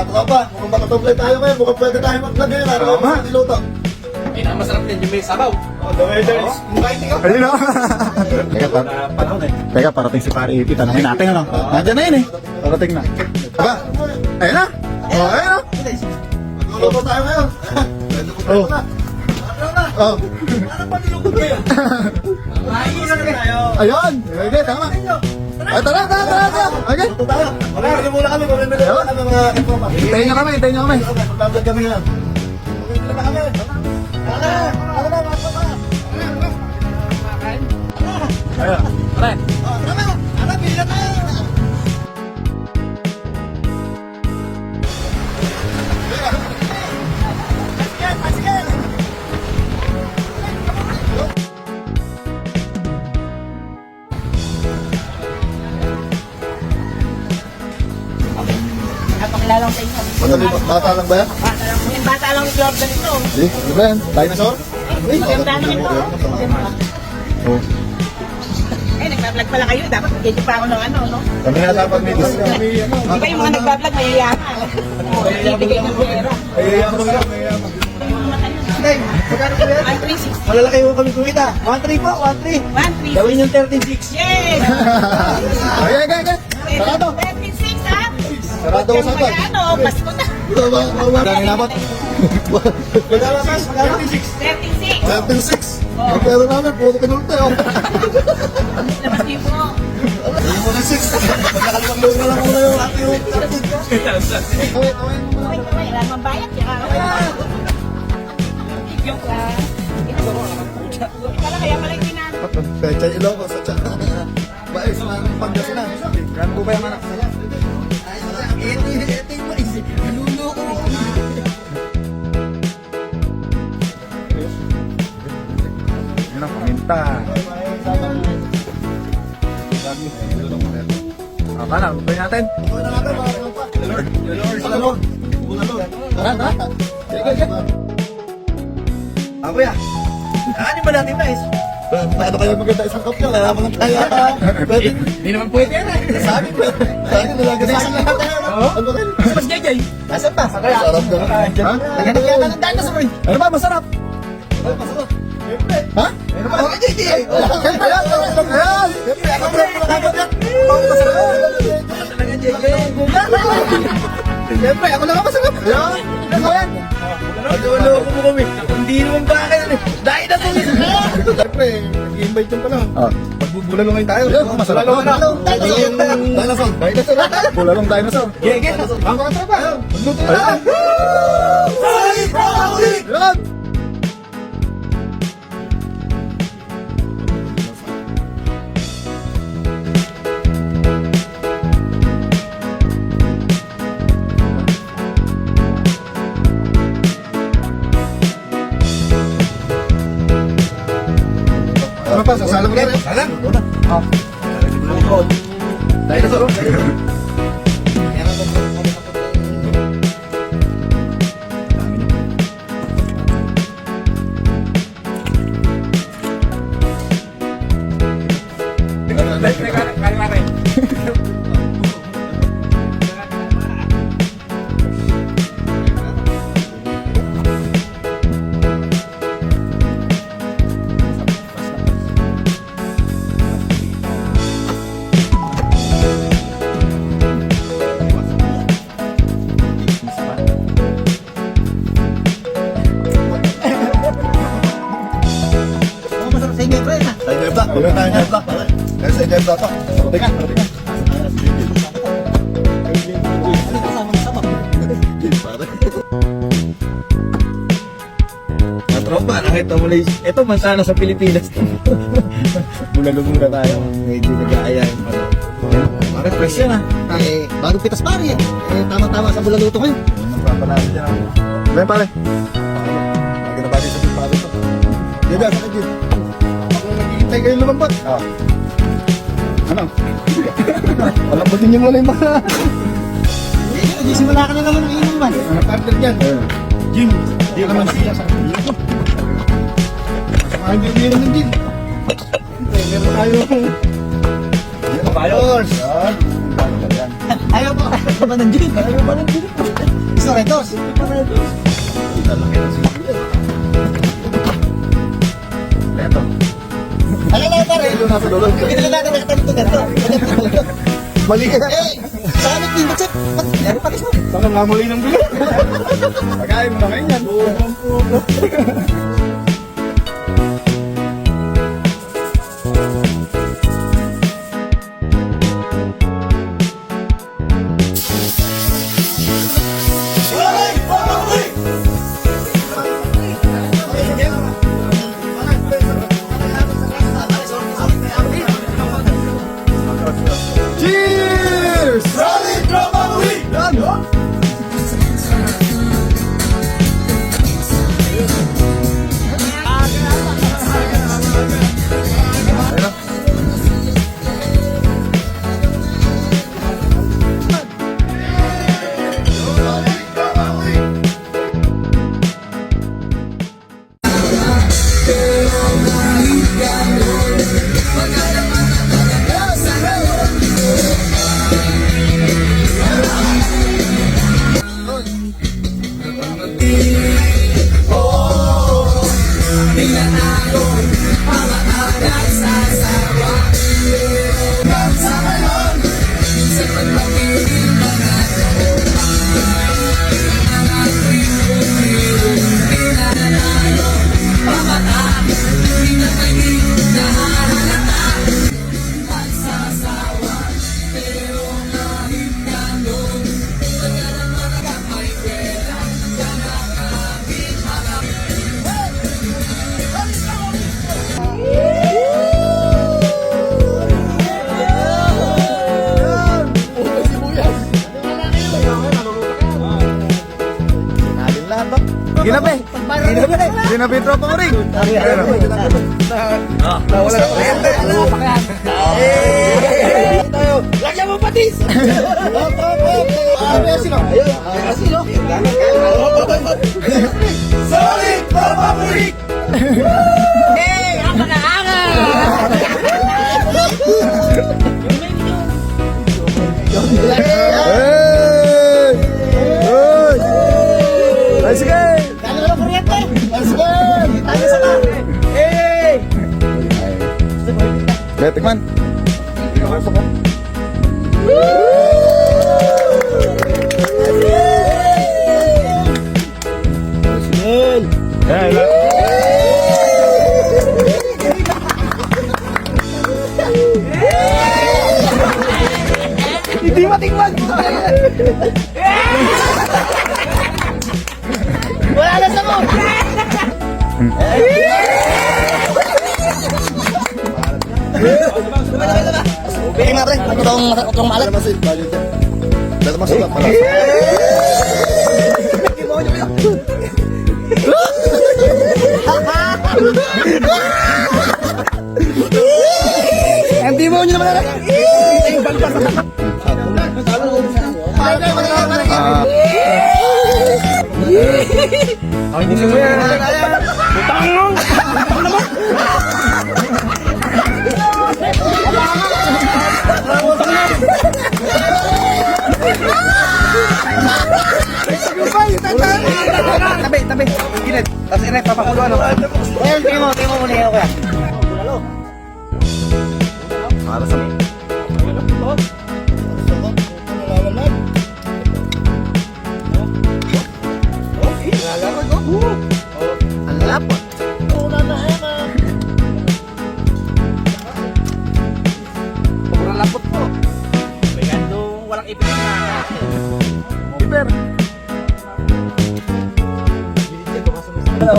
Mga tropa, mukhang makatoplay tayo ngayon. Mukhang pwede tayo maglagay. Ano Tama. yung niluto? Pinakamasarap din yung may sabaw. Oh, the weather is inviting us. Ayun o. Teka, pa, Na panahon eh. teka, parating si Pare Iti. Tanongin natin ano. Nandiyan na yun eh. Parating na. Aba, ayun na. Oh, ayun na. Magluluto tayo ngayon. Pwede ko Oh. na. Ano na? Oh, Ano pa nilugod kayo? Ayun na tayo. ayun. Ay, tara, tara, tara, tara. Okay. Tayo. Mamaya muna kami. Mamaya muna kami mga informa. Hintayin nyo kami, hintayin nyo kami. Magbablog kami ngayon. Okay na kami. Tara na. Tara na. Pare, Oh, tara Napakilala ko sa inyo. Madali ba? Bata lang ba yan? Bata lang, yung bata lang ni Jordan ito. Hindi, ano ba yan? Dinosaur? Uy, ganda naman ito. Oh. Eh, nagbablog pala kayo. Dapat magkito pa ako ng ano, no? Kami nga dapat may dis. Di ba yung mga nagbablog mayayaman? Oo, bibigay ng pera. Ayayamang lang, ayayamang. Hindi, magkano po yan? 136. Malalaki mo kami kumita. 1-3 po, 1-3. 136. Gawin yung 36. Yes! Okay, okay, okay. Sarado. 136, ha? Sarado ko sa Kaya ano, Pasko na. Magkano naman? Magkano mas? Magkano? 36. 36. Ang pera namin, puro pinulta yun. Labas niyo po. Ayun mo na 6. Magkakalimang luna lang muna yung ating yung Kawin, kawin. Wala namang bayad. Kaya Joke lang. Kala kaya pala yung tinanong. Pecha Ilocos at saka Baes na ng Pangasinan. Gano'n po ba yung anak? Ito, natin. Na natin, mga tropa. Lord. Lord. Lord. Lord. Tara, tara. Sige, sige. Ako ya. Ano ba natin mais? Paano kayo maganda isang kapya? Kaya mo lang tayo. Pwede. hindi naman pwede yan eh. Sabi ko. Sabi ko nilagay sa akin. Ano ba kayo? Mas jajay. Asan pa? Sarap na. Ha? Naghanap yata ng dinosaur eh. Ano ba? Masarap. Masarap. Ha? Ano ba? Ay, JJ! Siyempre, yan. Siyempre, ako na nga masarap. Ayan. Ano ba yan? Pag-ulo ko mo kami. Hindi naman ba eh. Dahil na tulis. Siyempre, nag-invite yung pala. Oh. Magbubulalong ngayon tayo. Bulalong. Dinosaur. Dinosaur. Dinosaur na tayo. Bulalong dinosaur. Gege. Ang mga tropa. Magluto na Ayun. tayo. Solid! Pa? Sasalang na rin. Salang. Oh. Dinosaur. Tayo nebla. Kaya sa nebla to. Tingnan. Tingnan. Mga tropa, nakita mo lang. Ito man sana sa Pilipinas. Bulalo-mula tayo. Medyo nag-aaya yung ano. Bakit fresh yan ah? Eh, bagong pitas pare eh. Eh, tama-tama sa bulaluto ngayon. Nagpapalala dyan ako. Ano yan, pare? Bagay na bagay sa pare to. Diba, sa kajin. Naghihintay kayo lumambat. Oh. Ano? Palambutin yung wala yung mga. Eh, nagsisimula ka na naman ng inuman. Ang partner dyan. Jim. Hindi naman siya sa dito. Saka hindi biro ng Jim. Meron tayo. Yan. Yan. Ayaw po. Ayaw ba ng gin? Ayaw ba ng gin? Gusto rin dos. Eto. Ayaw na pare. Nasa dulo. Hindi na natin nakatabi ito ganito. Mali ka. Eh, sa amin din, ba't Ano patis mo? Saka nga muli ng bilo. Pagkain mo na ngayon yan. Ginabi tropa mo rin! Nawala na kuryente! Lagyan mo patis! Sila? Ayun, sino? Solid rin! Eh, ako na angal! Kaya tikman. Hindi matingman! Wala na sa mo! Bigyan nga pre, itong, itong maalat. Masin, bali dyan. Dala masarap pala. Hindi mo nyo naman alam. Ah, Ang hindi mo Tabi, tabi. Gilid. Tapos inay, papakulo ano. Tingin mo, tingin mo muna yung kuya.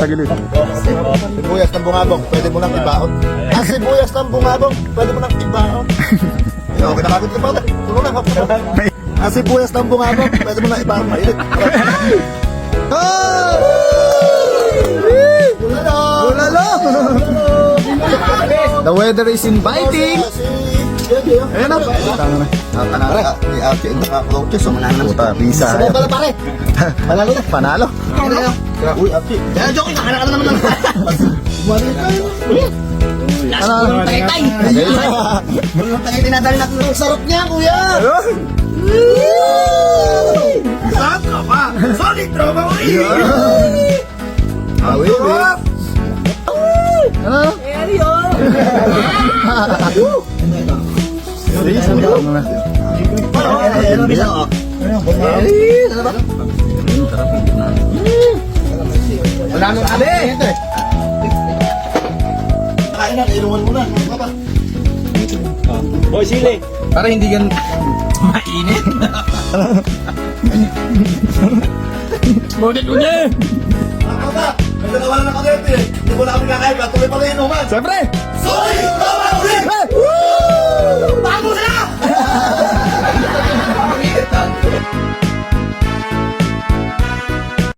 Tagilid. Sibuyas ng bungabong, pwede mo nang ibaon. Ah, sibuyas ng bungabong, pwede mo nang ibaon. Ay, okay na kapit pa. Tulong na kapit. Ah, sibuyas ng bungabong, pwede mo nang ibaon. Mainit. Oh! Bulalo! Bulalo! The weather is inviting. Ayan na. Tama na. Panalo ka. Ni Ate ang nakakrotches. So, manalo na. Puta, visa. Sabay pala pare. Panalo na. Panalo. Uy, Ate. Kaya joke, kakala ka na naman ng... Bumalik tayo. Last one ng tagaytay. Tagaytay na dali natin. Ang sarap niya, kuya. Saan ka pa? Solid tropa mo rin! Awi, awi. Ano? Ano na? Wala nang ali. Kain na, inuman mo na. Boy, sili. Para hindi gan mainit. Ngunit unya. Papa, may dalawa na nakagete. Hindi mo na kami kakain. Tuloy pa rin inuman. Siyempre! Solid tropa mo